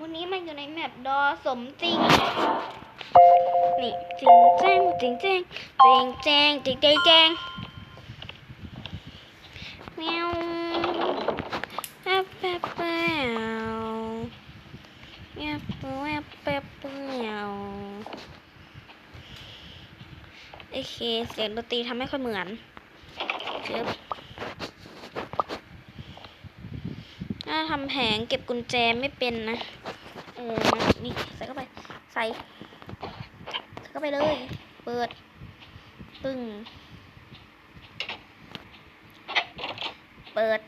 วันนี้มันอยู่ในแมปดอสมจริง นี่จริงแจ้งจริงแจ้งจริงแจ้งจริงแจ้งแจ้งแมวแป๊บแป๊บแป๊บแป๊บแป๊บแป๊บแป๊บโอเค เสียงดนตรีทำให้ค่อยเหมือนเชิบ ถ้าทำแผงเก็บกุญแจไม่เป็นนะ เออมานี่ใส่เข้าไป ใส่ใส่เข้าไปเลย เปิด ปึ้ง เปิด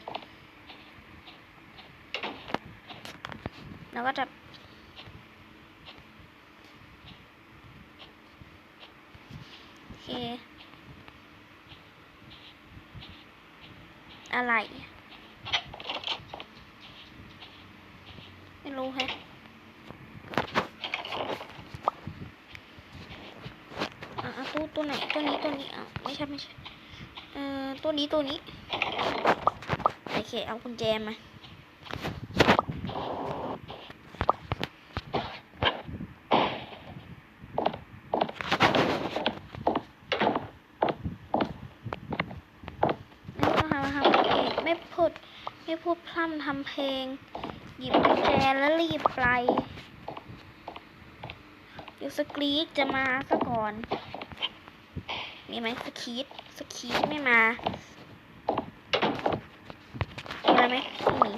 แล้วก็จะโอเค อะไร ไม่รู้แฮะอะตู้ตัวไหนตัวนี้ตัวนี้อะไม่ใช่ไม่ใช่เอ่อตัวนี้ตัวนี้โอเคเอากุญแจมาไม่ต้องทำทำเพลงไม่พูดไม่พูดพร่ำทำเพลง หยิบกุญแจแล้วรีบไปเดี๋ยวสกรีดจะมาซะก่อน มีไหมสกีดสกีดไม่มามีอะไรไหมไม่มี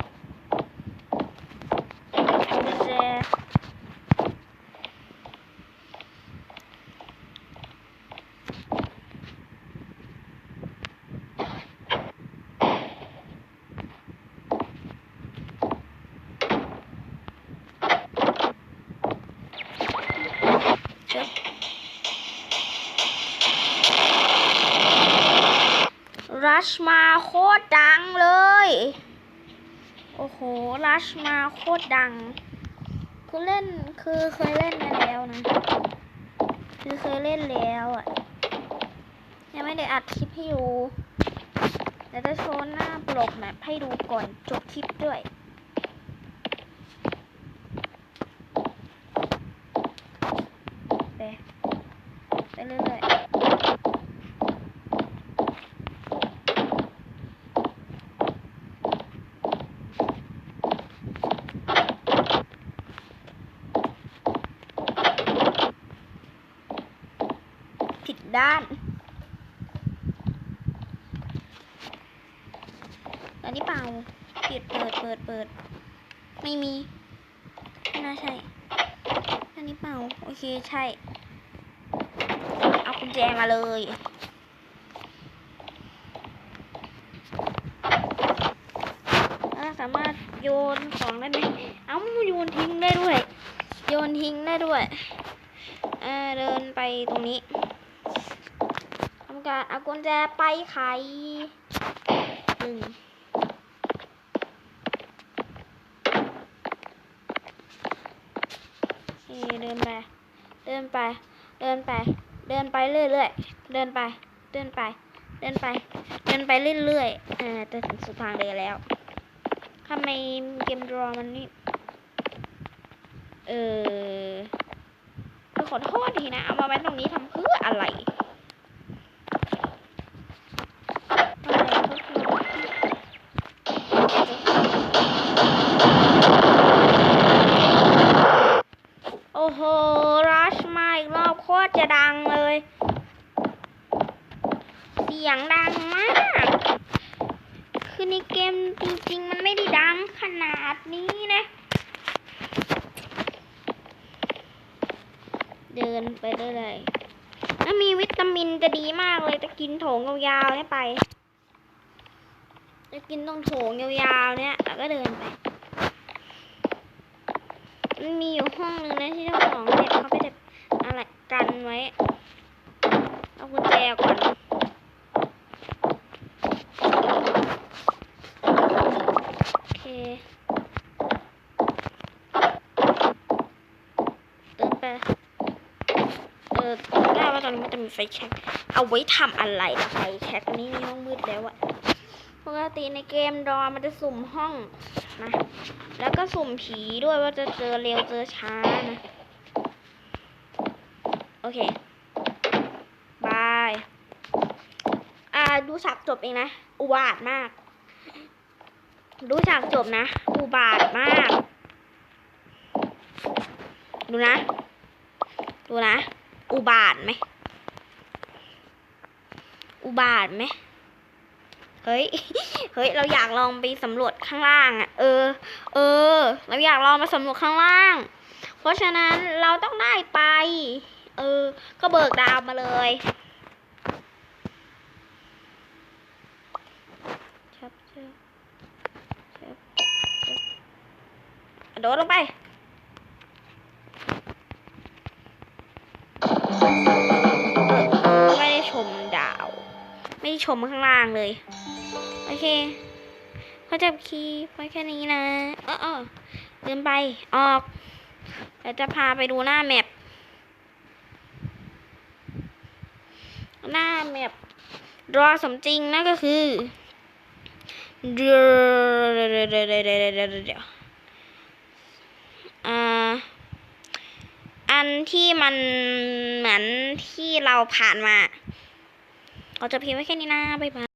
รัชมาโคตรดังเลย โอ้โหรัชมาโคตรดัง คือเล่นคือเคยเล่นมาแล้วนะ คือเคยเล่นแล้วอะ ยังไม่ได้อัดคลิปให้ดูเดี๋ยวจะโชว์หน้าปลกแมพให้ดูก่อนจบคลิปด้วย ไป ไปเรื่อยๆ ผิ ด้าน อันนี้เปล่าปิดเปิดเปิดเปิด ไม่มี ไม่น่าใช่ อันนี้เปล่า โอเคใช่ เอากุญแจมาเลยสามารถโยนของได้ไหมเอ้าโยนทิ้งได้ด้วย โยนทิ้งได้ด้วยเเดินไปตรงนี้ การเอากุญแจไปไขหนึ่งเคเดินไป เดินไป เดินไป เดินไปเรื่อยๆ เดินไป เดินไป เดินไป เดินไปเรื่อยๆ อ่าจะถึงสุดทางเดินแล้วทำไมเกมดรอมันนี่ เออขอโทษทีนะ เอามาไว้ตรงนี้ทำเพื่ออะไร โอ้โหรัชมาอีกรอบโคตรจะดังเลย เสียงดังมาก คือในเกมจริงๆ มันไม่ได้ดังขนาดนี้นะ เดินไปเรื่อยๆถ้ามีวิตามินจะดีมากเลยจะกินโถงยาวๆเนี่ยไป จะกินตรงโถงยาวๆเนี่ยแล้วก็เดินไป มันมีอยู่ห้องหนึ่งนะที่เจ้าของเด็กเขาไปเด็บอะไรกันไว้ เอากุญแจก่อนโอเคเดินไปเออได้ว่าตอนนี้มันจะมีไฟแช็กเอาไว้ทำอะไรล่ะไฟแช็กนนี้มีห้องมืดแล้วอะ ปกติในเกมดอมันจะสุ่มห้องนะ แล้วก็สุ่มผีด้วยว่าจะเจอเร็วเจอช้านะ โอเค บาย อ่าดูฉากจบเองนะ อุบาทมาก ดูฉากจบนะ อุบาทมาก ดูนะ ดูนะ อุบาทไหม อุบาทไหม เฮ้ย เฮ้ย เราอยากลองไปสำรวจข้างล่างอะ เออ เออ เราอยากลองมาสำรวจข้างล่าง เพราะฉะนั้นเราต้องได้ไป เออ ก็เบิกดาวมาเลยชับชับชับชับโดดลงไปไม่ได้ชมดาว ไม่ได้ชมข้างล่างเลย โอเคเขาจับคีย์ไว้แค่นี้นะเออเออลืมไปออกเดี๋ยวจะพาไปดูหน้าแมปหน้าแมปรอสมจริงนั่นก็คือเดี๋ยวเดี๋ยวเดี๋ยวเดี๋ยวเดี๋ยวอ่าอันที่มันเหมือนที่เราผ่านมาเราจะพิมพ์ไว้แค่นี้นะบ๊ายบาย